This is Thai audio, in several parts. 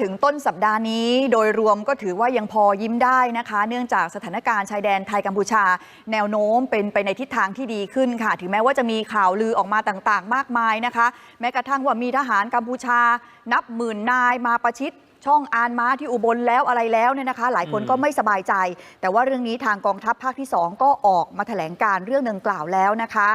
ถึงต้นสัปดาห์นี้โดยรวมก็ถือว่ายังพอยิ้มได้นะคะ เนื่องจากสถานการณ์ชายแดนไทยกัมพูชา แนวโน้มเป็นไปในทิศทางที่ดีขึ้นค่ะ ถึงแม้ว่าจะมีข่าวลือออกมาต่างๆ มากมายนะคะ แม้กระทั่งว่ามีทหารกัมพูชา นับหมื่นนายมาประชิดช่องอานม้าที่อุบลแล้วอะไรแล้วเนี่ยนะคะ หลายคนก็ไม่สบายใจ แต่ว่าเรื่องนี้ทางกองทัพภาคที่ 2 ก็ออกมาแถลงการเรื่องดังกล่าวแล้วนะคะ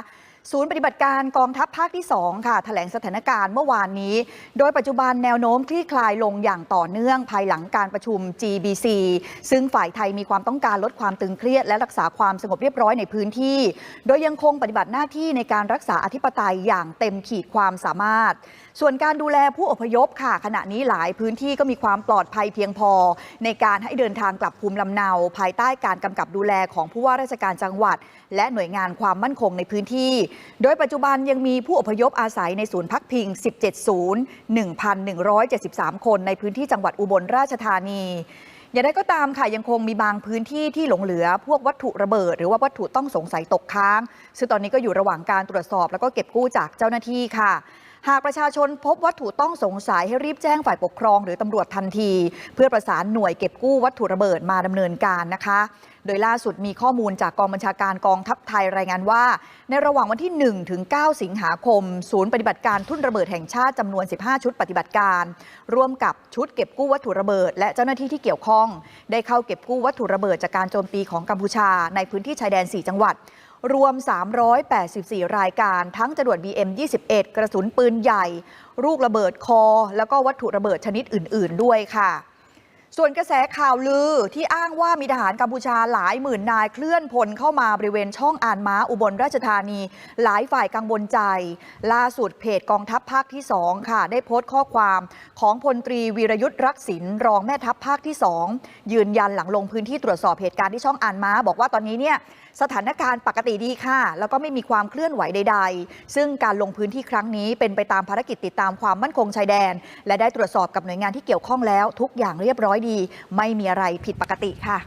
ศูนย์ปฏิบัติการกองทัพภาคที่ 2 ค่ะแถลงสถานการณ์เมื่อวานนี้ โดยปัจจุบันแนวโน้มคลี่คลายลงอย่างต่อเนื่องภายหลังการประชุม GBC ซึ่งฝ่ายไทยมีความต้องการลดความตึงเครียดและรักษาความสงบเรียบร้อยในพื้นที่ โดยยังคงปฏิบัติหน้าที่ในการรักษาอธิปไตยอย่างเต็มขีดความสามารถ ส่วนการดูแลผู้อพยพค่ะ ขณะนี้หลายพื้นที่ก็มีความปลอดภัยเพียงพอ ในการให้เดินทางกลับภูมิลำเนา ภายใต้การกำกับดูแลของผู้ว่าราชการจังหวัด และหน่วยงานความมั่นคงในพื้นที่โดยปัจจุบันยังมีผู้อพยพอาศัยในศูนย์พักพิง 17 ศูนย์ 1,173 คนในพื้นที่จังหวัดอุบลราชธานีอย่างไรก็ตามค่ะยังคงมีบางพื้นที่ที่หลงเหลือ พวกวัตถุระเบิด หรือว่าวัตถุต้องสงสัยตกค้าง ซึ่งตอนนี้ก็อยู่ระหว่างการตรวจสอบ แล้วก็เก็บกู้จากเจ้าหน้าที่ค่ะ หากประชาชนพบวัตถุต้องสงสัยให้รีบแจ้งฝ่ายปกครอง หรือตำรวจทันที เพื่อประสานหน่วยเก็บกู้วัตถุระเบิดมาดำเนินการนะคะ โดยล่าสุดมีข้อมูลจากกองบัญชาการกองทัพไทยรายงานว่า ในระหว่างวันที่ 1 ถึง 9 สิงหาคม ศูนย์ปฏิบัติการทุ่นระเบิดแห่งชาติจำนวน 15 ชุดปฏิบัติการ ร่วมกับชุดเก็บกู้วัตถุระเบิด และเจ้าหน้าที่ที่เกี่ยวข้อง ได้เข้าเก็บกู้วัตถุระเบิดจากการโจมตีของกัมพูชา ในพื้นที่ชายแดน 4 จังหวัดรวม 384 รายการทั้งจรวด BM21 กระสุนปืนใหญ่ ลูกระเบิดคอ แล้วก็วัตถุระเบิดชนิดอื่น ๆ ด้วยค่ะ ส่วนกระแสข่าวลือที่อ้างว่ามีทหารกัมพูชาหลายหมื่นนายเคลื่อนพลเข้ามาบริเวณช่องอ่านม้าอุบลราชธานี หลายฝ่ายกังวลใจ ล่าสุดเพจกองทัพภาคที่2ค่ะ ได้โพสต์ข้อความของพลตรีวีรยุทธ์รักษินรองแม่ทัพภาคที่2ยืนยันหลังลงพื้นที่ตรวจสอบเหตุการณ์ที่ช่องอ่านม้า บอกว่าตอนนี้เนี่ยสถานการณ์ปกติดีค่ะ แล้วก็ไม่มีความเคลื่อนไหวใด ๆ ซึ่งการลงพื้นที่ครั้งนี้เป็นไปตามภารกิจติดตามความมั่นคงชายแดน และได้ตรวจสอบกับหน่วยงานที่เกี่ยวข้องแล้ว ทุกอย่างเรียบร้อยดี ไม่มีอะไรผิดปกติค่ะ